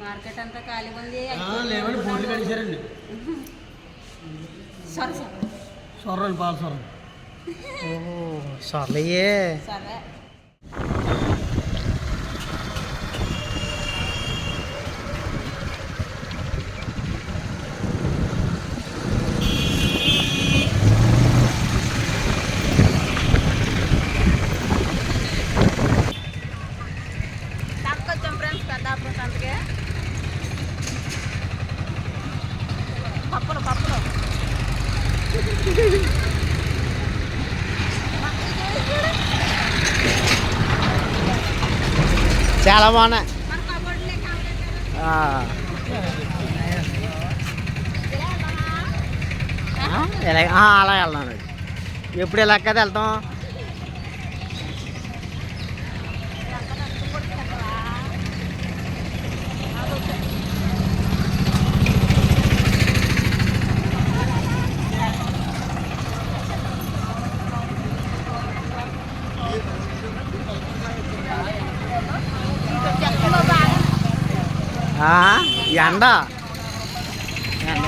Market అంతా ఖాళీగా ఉంది లేవండి బోర్లు కడిచారండి సరే సరే. సొర్రండి పాల సొర్రం. ఓహో సర్లయ్యే సరే. చాలా బాగున్నాయి. ఇలా అలా వెళ్దాం ఎప్పుడు ఇలా కదా వెళ్తాం? ఎండ. ఎండ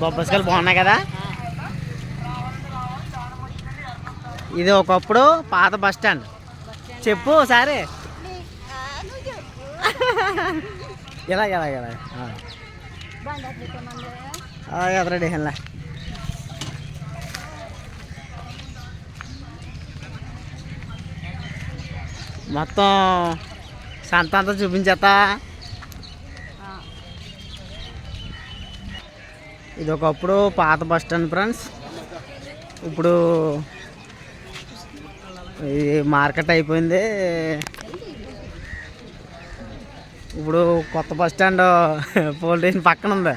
బొబ్బస్కాయలు బాగున్నాయి కదా? ఇది ఒకప్పుడు పాత బస్ స్టాండ్. చెప్పు ఒకసారి. ఎలా ఎలా ఎలా ఎదరడి ఇలా మొత్తం సంత అంతా చూపించేస్తా. ఇది ఒకప్పుడు పాత బస్ స్టాండ్ ఫ్రెండ్స్. ఇప్పుడు ఇది మార్కెట్ అయిపోయింది. ఇప్పుడు కొత్త బస్ స్టాండ్ పోలీస్ స్టేషన్ పక్కన ఉంది.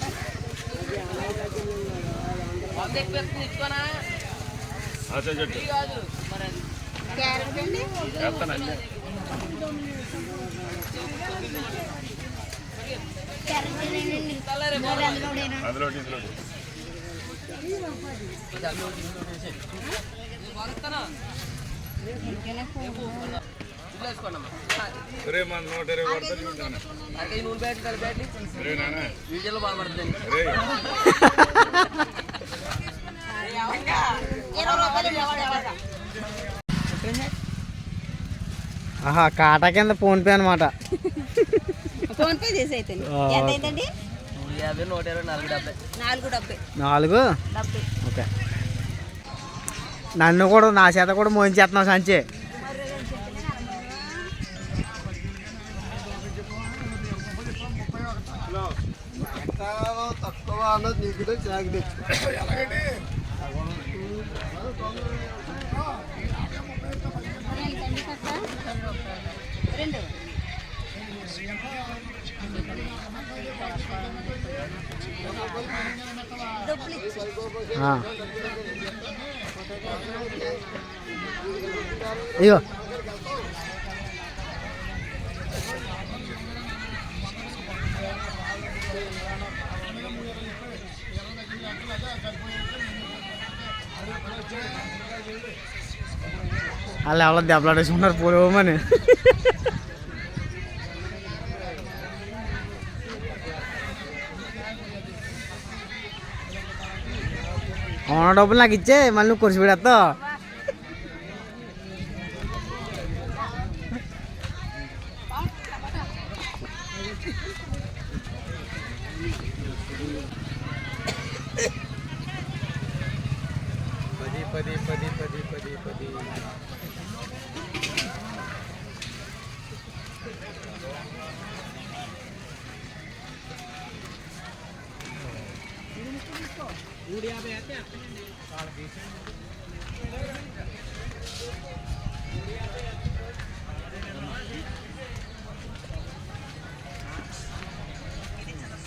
అందులో కూడా అందులో ఇందులో ఆహా కాటా కింద ఫోన్పే అనమాట ఫోన్ పే చేసి అయితే ఆ, ఎంత అయిందండి? నాలుగు ఓకే. నన్ను కూడా నా చేత కూడా మోయించేస్తున్నావు సంచి. తక్కువ అన్నది నీకు రెండు ఇగో. వాళ్ళు ఎవరో దెబ్బలాడేసుకున్నారు పోలేమని అవున డబ్బులు నాకు ఇచ్చే మళ్ళీ నువ్వు కురిసి పెడతావు பதி பதி பதி பதி பதி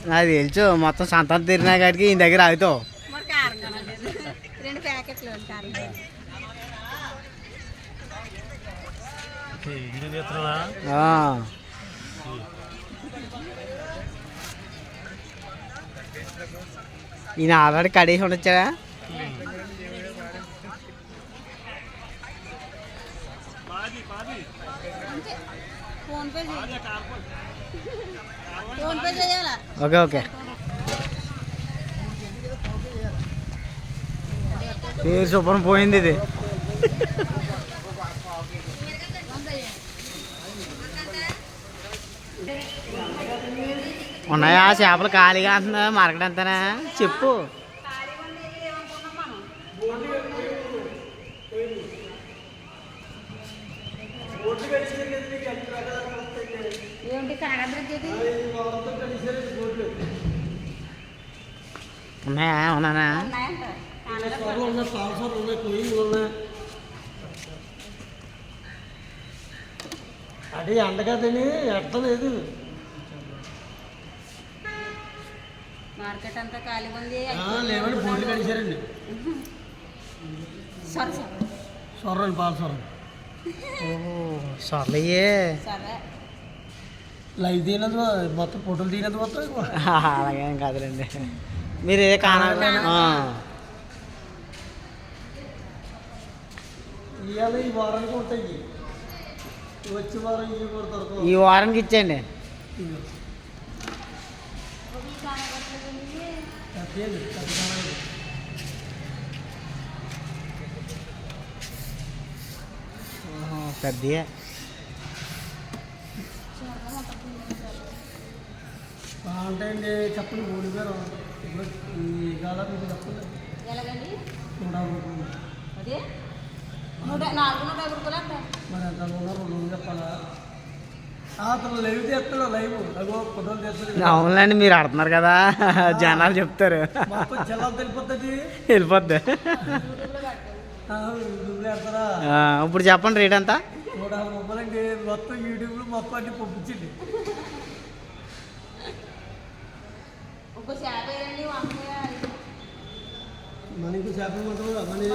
నాకు తెలుసు మొత్తం సంతం తిరిగినా కాడికి ఈ దగ్గర ఆగుతావు ఈయన ఆల్రెడీ పే చేయాలా? Okay okay. ఏ శుభ్రం పోయింది ఇది. ఉన్నాయా? చేపలు ఖాళీగా అంటున్నా మార్కెట్ అంతనా? చెప్పు. ఉన్నాయా? ఉన్నానా? అదే అండగదని ఎట్టలేదు మార్కెట్ అంతా ఖాళీ ఉంది. లేవని బోర్లు కడిచారండి సరే సరే. సొర్రలు పాల సొరలు ఓ సర్లయ్యే సరే. లైవ్ తీయనది మొత్తం ఫోటోలు తీయనది మొత్తం అలాగేం కాదులేండి. మీరు ఏ కానా ఇవాళ ఈ వారానికి ఉంటాయి. ఈ వారానికి ఇచ్చేయండి. పెద్దయే బాగుంటాయండి చెప్పండి మూడు పేరు ఇప్పుడు ఈ కాలం మీకు చెప్పండి. ఎలాగండి. అదే? నూట నాలుగు నూట యాభై రూపాయలు అంట మరి ఎంత నూనె రెండు వందలు చెప్పాలా ఆ, అతను లైవ్ చేస్తాడు లైవ్ అగో ఫోటోలు చేస్తాడు అవునులేండి మీరు ఆడుతున్నారు కదా జనాలు చెప్తారు తెలిపోతుంది వెళ్ళిపోద్ది ఇప్పుడు చెప్పండి రేట్ ఎంత నూట యాభై రూపాయలండి మొత్తం యూట్యూబ్లో మొత్తం అన్ని మనకి చేపలు మాత్రం మనీ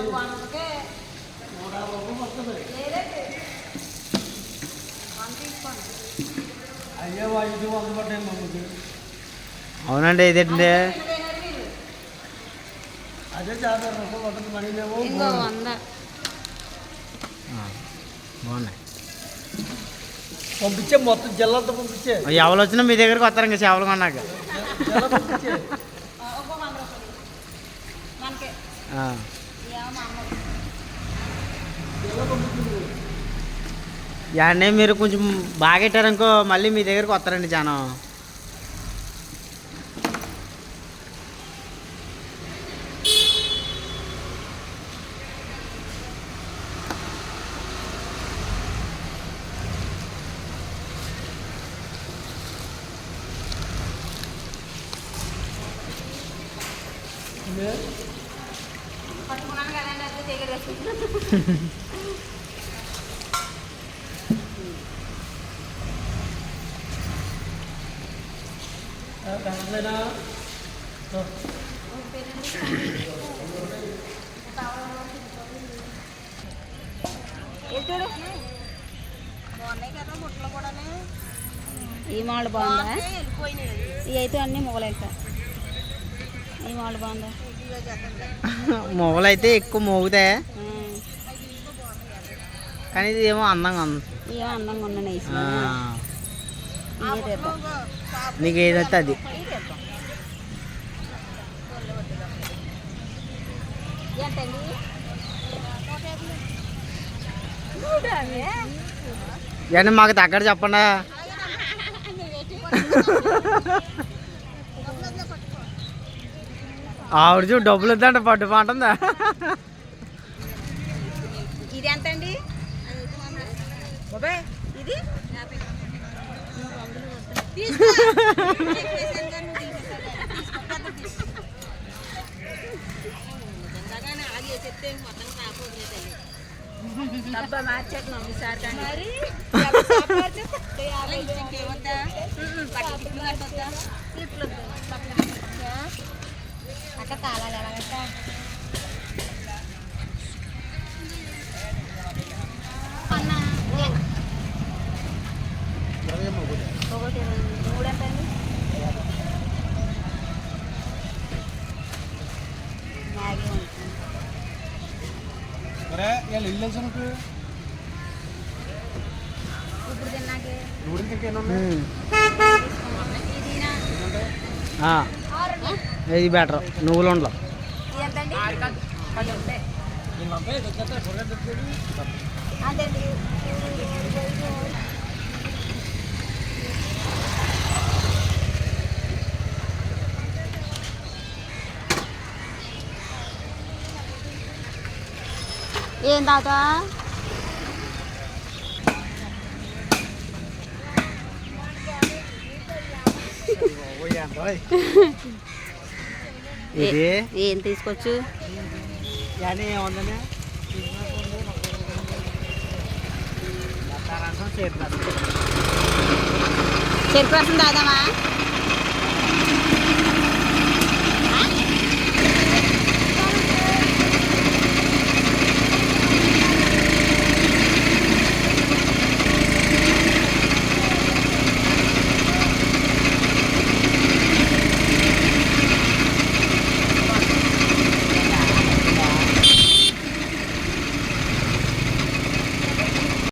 అవునండి ఇదేంటి అదే పడుతుంది మనీ వంద. బాగున్నాయి. పంపించే మొత్తం జిల్లంతా పంపించే. ఎవరు వచ్చినా మీ దగ్గరకు వస్తారు ఇంకా చేపలు కొన్నాక. జిల్లా పంపించే ఆ, ఇంకో వంద రూపాయలు మనకే ఆ. ఏమో మా అమ్మ జిల్లా పంపించింది యాడనే మీరు కొంచెం బాగా పెట్టారనుకో మళ్ళీ మీ దగ్గరకు వస్తారండి జనం. పట్టుకున్నాను కదండి అయితే దగ్గర వేసుకుంటున్నాను కనలేదా బాగున్నాయి కదా బుట్టలు కూడా ఈ మాల్ బాగుందా ఇవి అయితే అన్నీ మొగలేక ఈ మాల్ బాగుందా మొగలు అయితే ఎక్కువ మోగుతాయి. కానీ ఇది ఏమో అందంగా ఉంది ఇవే అందంగా ఉన్నాయి నీకు ఏదైతే అది ఎంతండి. ఇవన్నీ మాకు తగ్గడ చెప్పండి? ఆవిడ చూడు డబ్బులు ఇద్దంటే పట్టు పాటుందా? ఇది ఎంత అండి బాబాయ్ ఇది? తీసుకో. డబ్బా మార్చాక ఈసారి కానీ అక్క తాళాలు ఎలాగంటే ఇల్లు తెలుసు నీకు నూడిల్స్ ఇంకేనా ఉన్నాయి? ఇది బెటర్. నువ్వులు ఉండవు. ఇది ఏం తాత ఏం తీసుకోవచ్చు చెరుకు రసం తాగుదామా?